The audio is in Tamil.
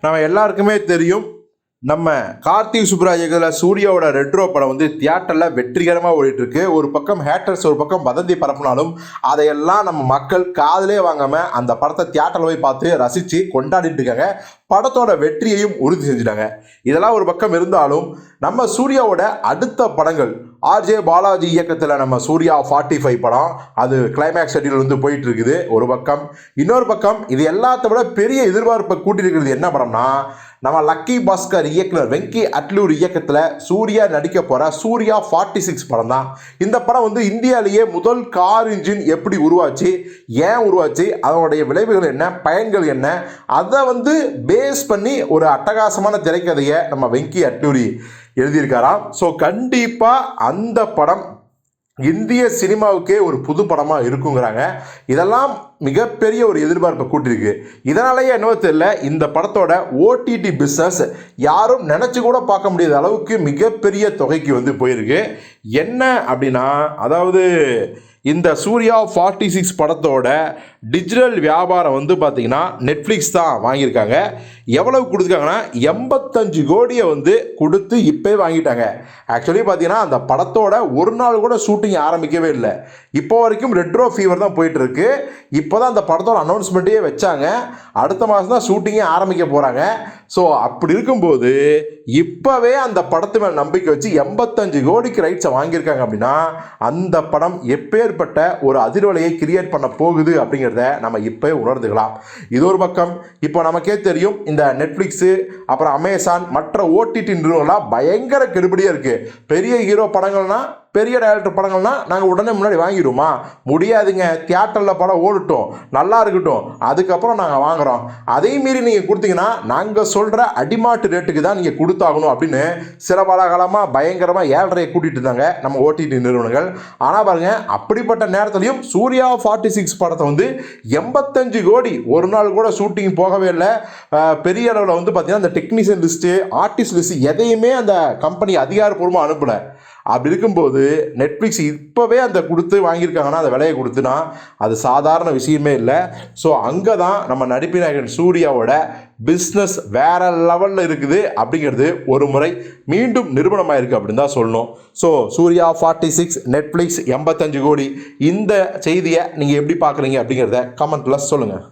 நம்ம எல்லாருக்குமே தெரியும். நம்ம கார்த்திக் சுப்ராஜ் இயக்கத்தில் சூர்யாவோட ரெட்ரோ படம் வந்து தியேட்டரில் வெற்றிகரமாக ஓடிட்டுருக்கு. ஒரு பக்கம் ஹேட்டர்ஸ் ஒரு பக்கம் வதந்தி பரப்புனாலும் அதையெல்லாம் நம்ம மக்கள் காதலே வாங்காமல் அந்த படத்தை தியேட்டரில் போய் பார்த்து ரசித்து கொண்டாடிட்டு இருக்காங்க. படத்தோட வெற்றியையும் உறுதி செஞ்சுட்டாங்க. இதெல்லாம் ஒரு பக்கம் இருந்தாலும் நம்ம சூர்யாவோட அடுத்த படங்கள் ஆர்ஜே பாலாஜி இயக்கத்தில் நம்ம சூர்யா ஃபார்ட்டி ஃபைவ் படம் அது கிளைமேக்ஸ் ஷெட்யூல் வந்து போயிட்டு இருக்குது ஒரு பக்கம். இன்னொரு பக்கம் இது எல்லாத்த விட பெரிய எதிர்பார்ப்பை கூட்டியிருக்கிறது என்ன படம்னா நம்ம லக்கி பாஸ்கர் இயக்குனர் வெங்கி அட்லூர் இயக்கத்தில் சூர்யா நடிக்க போகிற சூர்யா ஃபார்ட்டி சிக்ஸ் படம் தான். இந்த படம் வந்து இந்தியாவிலேயே முதல் கார் இன்ஜின் எப்படி உருவாச்சு ஏன் உருவாச்சு அதனுடைய விளைவுகள் என்ன பயன்கள் என்ன அதை வந்து பேஸ் பண்ணி ஒரு அட்டகாசமான திரைக்கதையை நம்ம வெங்கி அட்லூரி எழுதியிருக்காராம். ஸோ கண்டிப்பாக அந்த படம் இந்திய சினிமாவுக்கே ஒரு புது படமாக இருக்குங்கிறாங்க. இதெல்லாம் மிகப்பெரிய ஒரு எதிர்பார்ப்பை கூட்டியிருக்கு இதனாலேயே என்னவோ தெரியல இந்த படத்தோட ஓடிடி பிஸ்னஸ் யாரும் நினச்சி கூட பார்க்க முடியாத அளவுக்கு மிகப்பெரிய தொகைக்கு வந்து போயிருக்கு. என்ன அப்படின்னா அதாவது இந்த சூர்யா ஃபார்ட்டி சிக்ஸ் படத்தோட டிஜிட்டல் வியாபாரம் வந்து பார்த்திங்கன்னா நெட்ஃப்ளிக்ஸ் தான் வாங்கியிருக்காங்க. எவ்வளவு கொடுத்துருக்காங்கன்னா எண்பத்தஞ்சு கோடியை வந்து கொடுத்து இப்போயே வாங்கிட்டாங்க. ஆக்சுவலி பார்த்தீங்கன்னா அந்த படத்தோட ஒரு நாள் கூட ஷூட்டிங் ஆரம்பிக்கவே இல்லை. இப்போ வரைக்கும் ரெட்ரோ ஃபீவர் தான் போயிட்டுருக்கு. இப்போ தான் அந்த படத்தோட அனௌன்ஸ்மெண்ட்டையே வச்சாங்க. அடுத்த மாதம் தான் ஷூட்டிங்கே ஆரம்பிக்க போகிறாங்க ஸோ அப்படி இருக்கும்போது இப்போவே அந்த படத்து மேலே நம்பிக்கை வச்சு எண்பத்தஞ்சு கோடிக்கு ரைட்ஸை வாங்கியிருக்காங்க அப்படின்னா அந்த படம் எப்பேற்பட்ட ஒரு அதிர்வலையை கிரியேட் பண்ண போகுது அப்படிங்கிறத நம்ம இப்போ உணர்ந்துக்கலாம். இது ஒரு பக்கம். இப்போ நமக்கே தெரியும் இந்த நெட்ஃப்ளிக்ஸு அப்புறம் அமேசான் மற்ற ஓடிடி நிறுவனம்லாம் பயங்கர கெடுபடியாக இருக்குது பெரிய ஹீரோ படங்கள்னா பெரிய டைரக்டர் படங்கள்னா நாங்கள் உடனே முன்னாடி வாங்கிடுவோமா? முடியாதுங்க. தியேட்டரில் படம் ஓடட்டும். நல்லா இருக்கட்டும். அதுக்கப்புறம் நாங்கள் வாங்குகிறோம் அதே மீறி நீங்கள் கொடுத்தீங்கன்னா நாங்கள் சொல்கிற அடிமாட்டு ரேட்டுக்கு தான் நீங்கள் கொடுத்தாகணும் அப்படின்னு சில பல காலமாக பயங்கரமாக ஏழரையை கூட்டிகிட்டு இருந்தாங்க நம்ம ஓடிடி நிறுவனங்கள். ஆனால் பாருங்கள் அப்படிப்பட்ட நேரத்துலையும் சூர்யா ஃபார்ட்டி சிக்ஸ் படத்தை வந்து எண்பத்தஞ்சு கோடி ஒரு நாள் கூட ஷூட்டிங் போகவே இல்லை. பெரிய அளவில் வந்து பார்த்திங்கன்னா அந்த டெக்னீஷியன் லிஸ்ட்டு ஆர்டிஸ்ட் லிஸ்ட்டு எதையுமே அந்த கம்பெனி அதிகாரப்பூர்வமாக அனுப்பலை. அப்படி இருக்கும்போது நெட்ஃப்ளிக்ஸ் இப்போவே அந்த கொடுத்து வாங்கியிருக்காங்கன்னா அந்த விலையை கொடுத்துனா அது சாதாரண விஷயமே இல்லை. ஸோ அங்கே தான் நம்ம நடிப்பு நாயகன் சூர்யாவோட பிஸ்னஸ் வேற லெவலில் இருக்குது அப்படிங்கிறது ஒரு முறை மீண்டும் நிரூபணமாயிருக்கு அப்படின்னு தான் சொல்லணும். So Suriya forty six Netflix எண்பத்தஞ்சு கோடி. இந்த செய்தியை நீங்கள் எப்படி பார்க்குறீங்க அப்படிங்கிறத கமெண்ட்டில் சொல்லுங்கள்